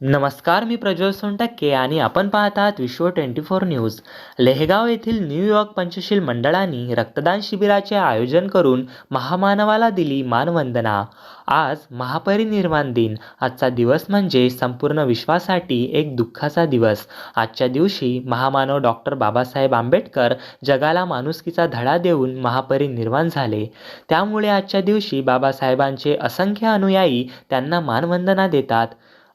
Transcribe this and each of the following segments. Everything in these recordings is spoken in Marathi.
नमस्कार मी प्रज्वल सोनटक्के आणि आपण पाहत आहात विश्व ट्वेंटी फोर न्यूज. लेहगाव येथील न्यूयॉर्क पंचशील मंडळाने रक्तदान शिबिराचे आयोजन करून महामानवाला दिली मानवंदना. आज महापरिनिर्वाण दिन. आजचा दिवस म्हणजे संपूर्ण विश्वासाठी एक दुःखाचा दिवस. आजच्या दिवशी महामानव डॉक्टर बाबासाहेब आंबेडकर जगाला माणुसकीचा धडा देऊन महापरिनिर्वाण झाले. त्यामुळे आजच्या दिवशी बाबासाहेबांचे असंख्य अनुयायी त्यांना मानवंदना देतात.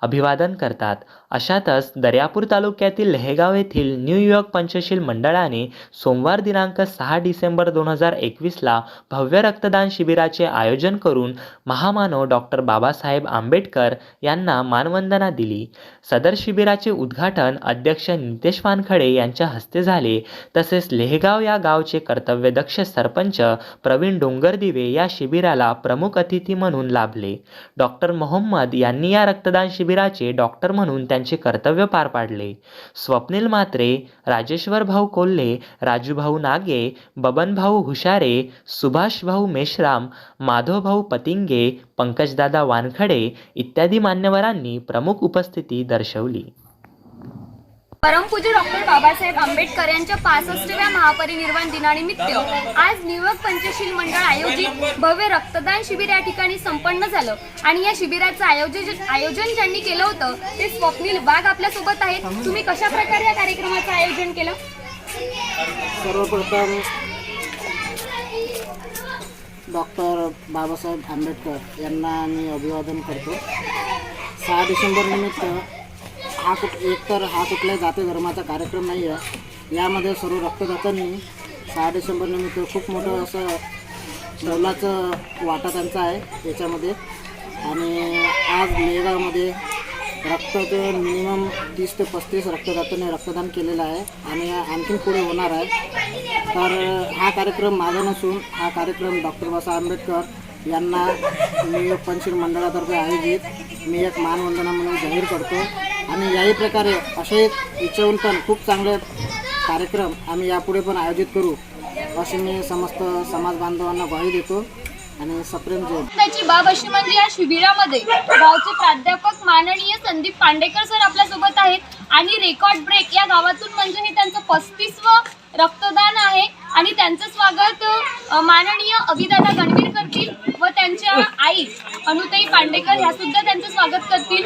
अभिवादन करतात. अशातच दर्यापूर तालुक्यातील लेहेगाव येथील न्यूयॉर्क पंचशील मंडळाने सोमवार दिनांक सहा डिसेंबर दोन हजार एकवीसला भव्य रक्तदान शिबिराचे आयोजन करून महामानव डॉक्टर बाबासाहेब आंबेडकर यांना मानवंदना दिली. सदर शिबिराचे उद्घाटन अध्यक्ष नितेश वानखडे यांच्या हस्ते झाले. तसेच लेहगाव या गावचे कर्तव्यदक्ष सरपंच प्रवीण डोंगरदिवे या शिबिराला प्रमुख अतिथी म्हणून लाभले. डॉक्टर मोहम्मद यांनी या रक्तदान शिबिराचे डॉक्टर म्हणून त्यांचे कर्तव्य पार पाडले. स्वप्नील मात्रे राजेश्वर भाऊ कोल्हे राजूभाऊ नागे बबनभाऊ हुशारे सुभाषभाऊ मेश्राम माधवभाऊ पतिंगे पंकजदादा वानखडे इत्यादी मान्यवरांनी प्रमुख उपस्थिती दर्शवली. परमपूज्य डॉक्टर बाबासाहेब आंबेडकर यांच्या पासष्टव्या महापरिनिर्वाण दिनानिमित्त आज न्यूयॉर्क पंचशील मंडळ आयोजित भव्य रक्तदान शिबिर या ठिकाणी संपन्न झालं. आणि या शिबिराचं आयोजन आयोजन ज्यांनी केलं होतं ते स्वप्नील वाघ आपल्यासोबत आहेत. तुम्ही कशा प्रकारे या कार्यक्रमाचं आयोजन केलं? सर्वप्रथम डॉक्टर बाबासाहेब आंबेडकर यांना मी अभिवादन करतो. सहा डिसेंबर निमित्त हा कुठ एकतर हा कुठल्या जाती धर्माचा कार्यक्रम नाही आहे यामध्ये सर्व रक्तदात्यांनी सहा डिसेंबर निमित्त खूप मोठं असं डौलाचं वाटा त्यांचा आहे याच्यामध्ये. आणि आज लेगावमध्ये रक्ताचं मिनिमम तीस ते पस्तीस रक्तदात्याने रक्तदान केलेलं आहे आणि आणखीन पुढे होणार आहे. तर हा कार्यक्रम माझा नसून हा कार्यक्रम डॉक्टर बाबासाहेब आंबेडकर यांना मी पंचशील मंडळातर्फे आयोजित मी एक मानवंदना म्हणून जाहीर करतो. आणि याही प्रकारे असे इच्छेहून पण खूप चांगले कार्यक्रम आम्ही यापुढे पण आयोजित करू अशी मी समस्त समाज बांधवांना ग्वाही देतो आणि सप्रेम जय त्याची बाब अशी म्हणजे या शिबिरामध्ये गावचे प्राध्यापक माननीय संदीप पांडेकर सर आपल्यासोबत आहेत आणि रेकॉर्ड ब्रेक या गावातून म्हणजे हे त्यांचं पस्तीसव रक्तदान आहे आणि त्यांचं स्वागत माननीय अभिदादा गणवीर करतील व त्यांच्या आई अनुताई पांडेकर ह्या सुद्धा त्यांचं स्वागत करतील.